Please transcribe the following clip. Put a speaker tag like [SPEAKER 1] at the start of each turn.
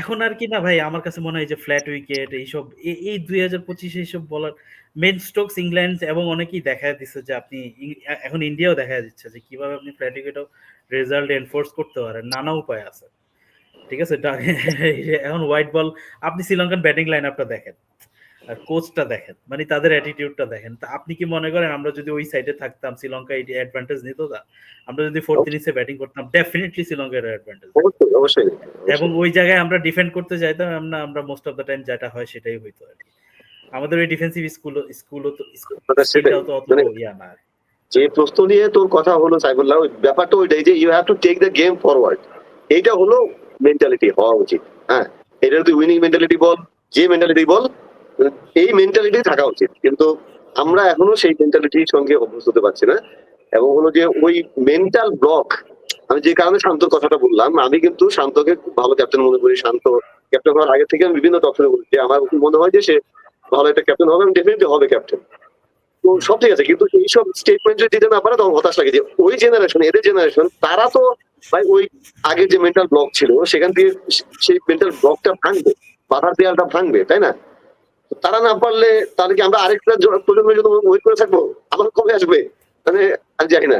[SPEAKER 1] এখন আর কি না ভাই, আমার কাছে মনে হয় যে ফ্ল্যাট উইকেট এইসব এই দুই হাজার ২০২৫ এইসব বলার মেন স্টোকস ইংল্যান্ড এবং অনেকেই দেখা দিচ্ছে যে আপনি এখন ইন্ডিয়াও দেখা দিচ্ছে যে কীভাবে আপনি ফ্ল্যাট উইকেটও রেজাল্ট এনফোর্স করতে পারেন, নানা উপায় আছে। ঠিক আছে? এখন হোয়াইট বল আপনি শ্রীলঙ্কান ব্যাটিং লাইন আপটা দেখেন। কোচটা দেখেন মানে তাদের অ্যাটিটিউডটা দেখেন। তা আপনি কি মনে করেন আমরা যদি ওই সাইডে থাকতাম শ্রীলঙ্কা এই অ্যাডভান্টেজ নিত না? আমরা যদি ফোর্থ ইনিংসে ব্যাটিং করতাম ডেফিনেটলি শ্রীলঙ্কার অ্যাডভান্টেজ
[SPEAKER 2] অবশ্যই
[SPEAKER 1] এবং ওই জায়গায় আমরা ডিফেন্ড করতে চাইতাম আমরা আমরা মোস্ট অফ দ্য টাইম যেটা হয় সেটাই হইতো আর কি। আমাদের ওই ডিফেন্সিভ স্কুল স্কুলও তো। স্কিলটাও তো অত
[SPEAKER 2] মানে
[SPEAKER 1] ইয়া না
[SPEAKER 2] যে প্রশ্ন নিয়ে তোর কথা হলো সাইফুল্লাহ ওই ব্যাপারটা ওইটাই যে you have to take the game forward এইটা হলো মেন্টালিটি হওয়া উচিত হ্যাঁ? এটা তুই উইনিং মেন্টালিটি বল যে মেন্টালিটি বল এই মেন্টালিটি থাকা উচিত। কিন্তু আমরা এখনও সেই মেন্টালিটির সঙ্গে অভ্যস্ত হতে পারছি না। এবং হলো যে ওই মেন্টাল ব্লক আমি যে কারণে শান্তর কথাটা বললাম, আমি কিন্তু শান্তকে খুব ভালো ক্যাপ্টেন মনে করি। শান্ত ক্যাপ্টেন হওয়ার আগে থেকে আমি বিভিন্ন টকশনে বলছি আমার মনে হয় যে সে ভালো একটা ক্যাপ্টেন হবে এবং ডেফিনেটলি হবে ক্যাপ্টেন তো সব ঠিক আছে, কিন্তু এইসব স্টেটমেন্ট যদি দিতে না পারে, তখন হতাশ লাগে যে ওই জেনারেশন এদের জেনারেশন তারা তো ভাই ওই আগের যে মেন্টাল ব্লক ছিল, সেখান থেকে সেই মেন্টাল ব্লকটা ভাঙবে, বাধার দেয়ালটা ভাঙবে, তাই না? তারা না পারলে তাহলে কি আমরা আরেকটা প্রজন্মের জন্য ওয়েট করে থাকব? আবার কবে আসবে? মানে আমি জানি না।